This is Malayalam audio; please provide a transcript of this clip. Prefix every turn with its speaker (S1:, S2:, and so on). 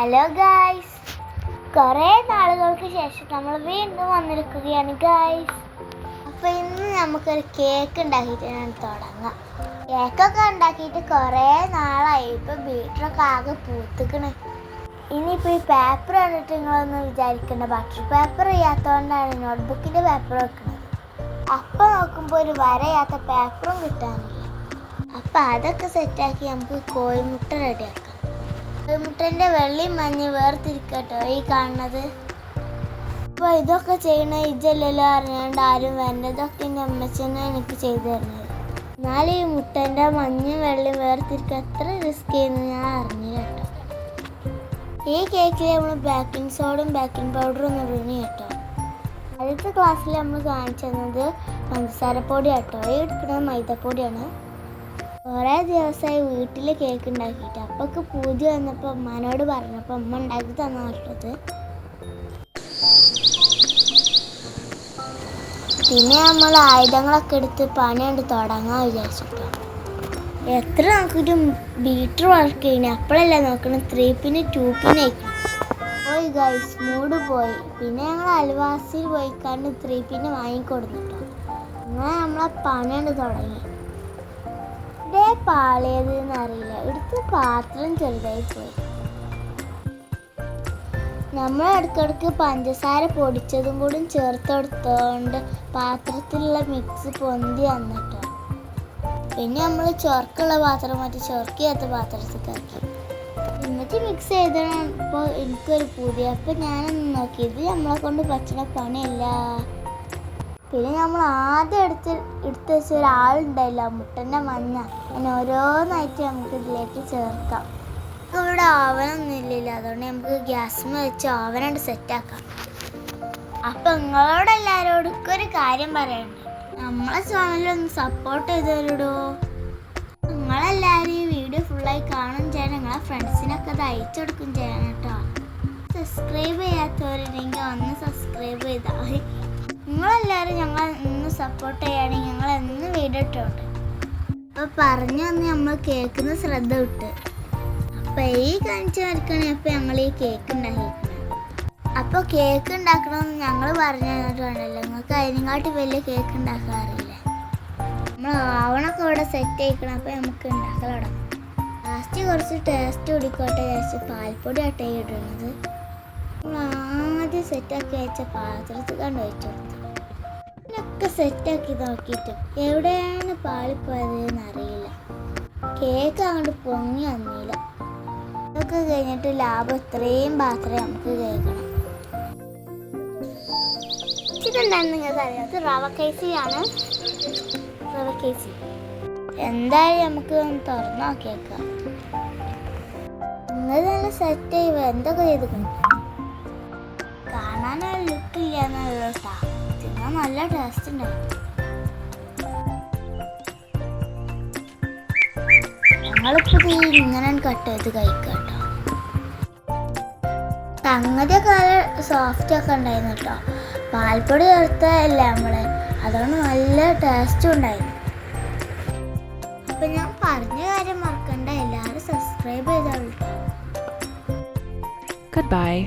S1: ഹലോ ഗായ്സ് കുറേ നാളുകൾക്ക് ശേഷം നമ്മൾ വീണ്ടും വന്നിരിക്കുകയാണ് ഗായ്സ് അപ്പോൾ ഇന്ന് നമുക്കൊരു കേക്ക് ഉണ്ടാക്കിയിട്ട് ഞാൻ തുടങ്ങാം കേക്കൊക്കെ ഉണ്ടാക്കിയിട്ട് കുറേ നാളായി. ഇപ്പോൾ ബീറ്ററൊക്കെ ആകെ പൂത്തുക്കണ്. ഇനിയിപ്പോൾ ഈ പേപ്പർ കണ്ടിട്ട് നിങ്ങളൊന്ന് വിചാരിക്കേണ്ട. ബട്ടർ പേപ്പർ ചെയ്യാത്തതുകൊണ്ടാണ് നോട്ട്ബുക്കിന്റെ പേപ്പർ വെക്കുന്നത് അപ്പോൾ നോക്കുമ്പോൾ ഒരു വരയാത്ത പേപ്പറും കിട്ടാനില്ല. അപ്പോൾ അതൊക്കെ സെറ്റാക്കി നമുക്ക് കോഴിമുട്ട റെഡിയാക്കാം കോഴിമുട്ടന്റെ വെള്ളി മഞ്ഞ വേർതിരിക്കട്ടോ ഈ കാണുന്നത്. അപ്പോൾ ഇതൊക്കെ ചെയ്യണ ഇജല്ലല്ലോ അറിയാണ്ട് ആരും വേണ്ടതൊക്കെ എന്റെ അമ്മച്ചനെ എനിക്ക് ചെയ്തു തരുന്നത്. എന്നാലും ഈ മുട്ടന്റെ മഞ്ഞ വെള്ളയും വേർതിരിക്ക എത്ര റിസ്ക് ചെയ്യുന്നു ഞാൻ അറിഞ്ഞില്ല ഈ കേക്കിൽ നമ്മൾ ബേക്കിംഗ് സോഡും ബേക്കിംഗ് പൗഡറും ഒന്ന് കേട്ടോ. അടുത്ത ക്ലാസ്സിൽ നമ്മൾ കാണിച്ചു തന്നത് പഞ്ചസാരപ്പൊടി കേട്ടോ. ഈ എടുക്കുന്നത് മൈദപ്പൊടിയാണ്. കുറേ ദിവസമായി വീട്ടിൽ കേക്ക് ഉണ്ടാക്കിയിട്ട്. അപ്പൊക്ക് പൂജ വന്നപ്പോൾ അമ്മനോട് പറഞ്ഞപ്പോൾ അമ്മ ഉണ്ടാക്കി തന്ന കേട്ടത് പിന്നെ നമ്മൾ ആയുധങ്ങളൊക്കെ എടുത്ത് പണി കൊണ്ട് തുടങ്ങാൻ വിചാരിച്ചിട്ടോ. എത്ര നോക്കിയിട്ട് ബീറ്റർ വർക്ക് ചെയ്യണേ. അപ്പോഴല്ലേ നോക്കണം. ത്രീ പിന്നെ ടു പിന്നെ പോയി ഗൈസ് മൂഡ് പോയി. പിന്നെ ഞങ്ങൾ അൽവാസിയിൽ പോയി കണ്ട് ത്രീ പിന്നെ വാങ്ങിക്കൊടുത്തിട്ടോ അങ്ങനെ നമ്മളെ പണി കൊണ്ട് തുടങ്ങി. ഇതേ പാളിയത് എന്നറിയില്ല ഇവിടുത്തെ പാത്രം ചെറുതായി പോയി. നമ്മൾ ഇടയ്ക്കിടയ്ക്ക് പഞ്ചസാര പൊടിച്ചതും കൂടി ചേർത്തെടുത്തോണ്ട് പാത്രത്തിലുള്ള മിക്സ് പൊന്തി വന്നിട്ടോ. പിന്നെ നമ്മൾ ചൊർക്കുള്ള പാത്രം മാറ്റി ചൊർക്കിയാത്ത പാത്രത്തിലേക്ക് എന്നിട്ട് മിക്സ് ചെയ്തപ്പോൾ എനിക്കൊരു പുതിയ അപ്പം ഞാനൊന്ന് നോക്കി. ഇത് നമ്മളെ കൊണ്ട് പറ്റുന്ന പണിയല്ല. പിന്നെ നമ്മൾ ആദ്യം എടുത്ത് എടുത്ത് വെച്ച ഒരാളുണ്ടല്ലോ മുട്ടന്റെ മഞ്ഞ. അങ്ങനെ ഓരോന്നായിട്ട് നമുക്ക് ഇതിലേക്ക് ചേർക്കാം. ഇവിടെ ഓവനൊന്നും ഇല്ലല്ലോ. അതുകൊണ്ട് നമുക്ക് ഗ്യാസിൽ വെച്ച് ഓവനായിട്ട് സെറ്റാക്കാം അപ്പം നിങ്ങളോട് എല്ലാവരോടും ഒരു കാര്യം പറയണ്ട. നമ്മളെ ചാനലൊന്ന് സപ്പോർട്ട് ചെയ്ത് തരുടോ നിങ്ങളെല്ലാവരും ഈ വീഡിയോ ഫുള്ളായി കാണും ചെയ്യണം. നിങ്ങളെ ഫ്രണ്ട്സിനൊക്കെ അത് അയച്ചു കൊടുക്കും ചെയ്യണം കേട്ടോ. സബ്സ്ക്രൈബ് ചെയ്യാത്തവരുണ്ടെങ്കിൽ ഒന്ന് സബ്സ്ക്രൈബ് ചെയ്താൽ നിങ്ങളെല്ലാവരും ഞങ്ങൾ ഇന്ന് സപ്പോർട്ട് ചെയ്യുകയാണെങ്കിൽ ഞങ്ങൾ എന്ന് വീടിട്ടുണ്ട് അപ്പൊ അപ്പോൾ പറഞ്ഞു വന്ന് നമ്മൾ കേൾക്കുന്ന ശ്രദ്ധ വിട്ട്. അപ്പോൾ ഈ കാണിച്ചു വരക്കണേ അപ്പോൾ ഞങ്ങൾ ഈ കേക്ക് ഉണ്ടാക്കിയിരിക്കുന്നത് അപ്പോൾ കേക്ക് ഉണ്ടാക്കണമെന്ന് ഞങ്ങൾ പറഞ്ഞു തന്നിട്ടുണ്ടല്ലോ നിങ്ങൾക്ക് അതിനെക്കാട്ടി വലിയ കേക്ക് ഉണ്ടാക്കാറില്ല നമ്മൾ ആവണൊക്കെ ഇവിടെ സെറ്റ് ആയിക്കണം അപ്പോൾ നമുക്ക് ഉണ്ടാക്കാൻ ലാസ്റ്റ് കുറച്ച് ടേസ്റ്റ് കുടിക്കോട്ടെ വിചാരിച്ച് പാൽപ്പൊടി ആട്ടേ ഇടുന്നത്. നമ്മൾ ആദ്യം സെറ്റാക്കി വെച്ച പാത്രത്തിൽ കണ്ടു വെച്ചു കൊടുത്തു ഇതിനൊക്കെ സെറ്റാക്കി നോക്കിയിട്ടും എവിടെയാണ് പാളിപ്പോയത് എന്നറിയില്ല കേക്ക് അങ്ങോട്ട് പൊങ്ങി വന്നില്ല. ഇതൊക്കെ കഴിഞ്ഞിട്ട് ലാഭം ഇത്രയും പാത്രം നമുക്ക് കേൾക്കണം ഇതെന്താണെന്ന് നിങ്ങൾക്ക് അറിയാം റവ കേസിയാണ് റവ കേസി. എന്തായാലും നമുക്ക് ഒന്ന് നോക്കിയേക്കാം. നിങ്ങൾ നല്ല സെറ്റ് ചെയ്യുക. എന്തൊക്കെ ചെയ്തിട്ടുണ്ട് കാണാനൊരു ലുക്ക് ഇല്ല എന്നുള്ള കേട്ടാ. തിന്നാൻ നല്ല ടേസ്റ്റ് ഉണ്ടായിരുന്നു ഞങ്ങളിപ്പോ ഇത് ഇങ്ങനെ കട്ട് ചെയ്ത് കഴിക്കാം കേട്ടോ സംഗതിയൊക്കെ നല്ല സോഫ്റ്റ് ഒക്കെ ഉണ്ടായിരുന്നു കേട്ടോ പാൽപ്പൊടി ചേർത്തല്ലേ നമ്മൾ? അതുകൊണ്ട് നല്ല ടേസ്റ്റും ഉണ്ടായിരുന്നു അപ്പൊ ഞാൻ പറഞ്ഞ കാര്യം മറക്കണ്ട. എല്ലാവരും സബ്സ്ക്രൈബ് ചെയ്തോളൂ ഗുഡ്
S2: Goodbye.